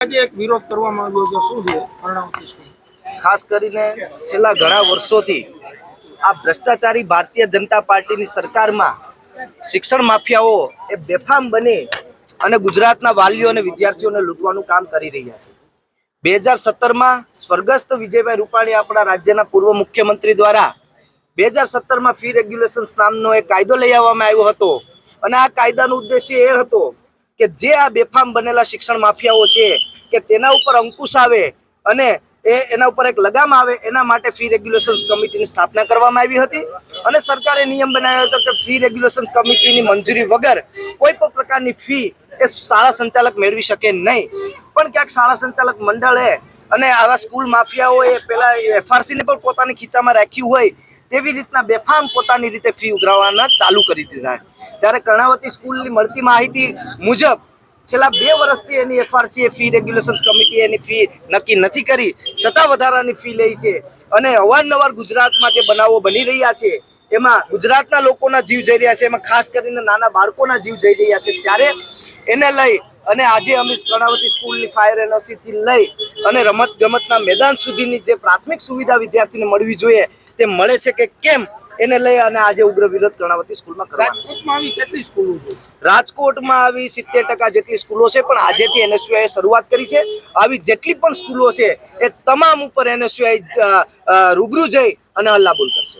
વિરોધ છે. કર્ણાવતી ખાસ કરીને છેલ્લા ઘણા વર્ષોથી આ ભ્રષ્ટાચારી ભારતીય જનતા પાર્ટીની સરકારમાં શિક્ષણ માફિયાઓ એ બેફામ બની અને ગુજરાતના વાલીઓ અને વિદ્યાર્થીઓને લૂંટવાનું કામ કરી રહ્યા છે. બે હજાર સત્તરમાં સ્વર્ગસ્થ વિજયભાઈ રૂપાણી આપણા રાજ્યના પૂર્વ મુખ્યમંત્રી દ્વારા બે હજાર સત્તરમાં ફી રેગ્યુલેશન્સ નામનો એક કાયદો લઈ આવવામાં આવ્યો હતો. અને આ કાયદાનો ઉદ્દેશ્ય એ હતો કે જે આ બેફામ બનેલા શિક્ષણ માફિયાઓ છે કે તેના ઉપર અંકુશ આવે અને એ એના ઉપર એક લગામ આવે, એના માટે ફી રેગ્યુલેશન્સ કમિટીની સ્થાપના કરવામાં આવી હતી. અને સરકારે નિયમ બનાવ્યો હતો કે ફી રેગ્યુલેશન્સ કમિટીની મંજૂરી વગર કોઈ પણ પ્રકારની ફી એ શાળા સંચાલક મેળવી શકે નહીં. પણ ક્યાંક શાળા સંચાલક મંડળે અને આવા સ્કૂલ માફિયાઓએ પેલા એફઆરસીને પણ પોતાની ખીચામાં રાખ્યું હોય તેવી રીતના બેફામ પોતાની રીતે ફી ઉઘરાવવાના ચાલુ કરી દીધા. ત્યારે કર્ણાવતી સ્કૂલની મળતી માહિતી મુજબ છેલ્લા બે વર્ષથી એની એફઆરસી ફી રેગ્યુલેશન્સ કમિટી એની ફી નક્કી નથી કરી. છતાં વધારાની ફી લે છે. અને અવારનવાર ગુજરાતમાં જે બનાવો બની રહ્યા છે, એમાં ગુજરાતના લોકોના જીવ જઈ રહ્યા છે. એમાં ખાસ કરીને નાના બાળકોના જીવ જઈ રહ્યા છે. ત્યારે એને લઈ અને આજે અમે કર્ણાવતી સ્કૂલની ફાયર એનઓસીથી લઈ અને રમત ગમતના મેદાન સુધીની જે પ્રાથમિક સુવિધા વિદ્યાર્થીને મળવી જોઈએ, તે મળે છે કે કેમ? એને લઈ અને આજે ઉગ્ર વિરોધ કર્ણાવતી સ્કૂલમાં કરવાનો રાજકોટમાં આવી કેટલી સ્કૂલો છે? રાજકોટમાં આવી સિત્તેર ટકા જેટલી સ્કૂલો છે પણ આજેથી એનએસયુઆઈ શરૂઆત કરી છે. આવી જેટલી પણ સ્કૂલો છે એ તમામ ઉપર એનએસયુઆઈ રૂબરૂ જઈ અને હલ્લાબોલ કરશે.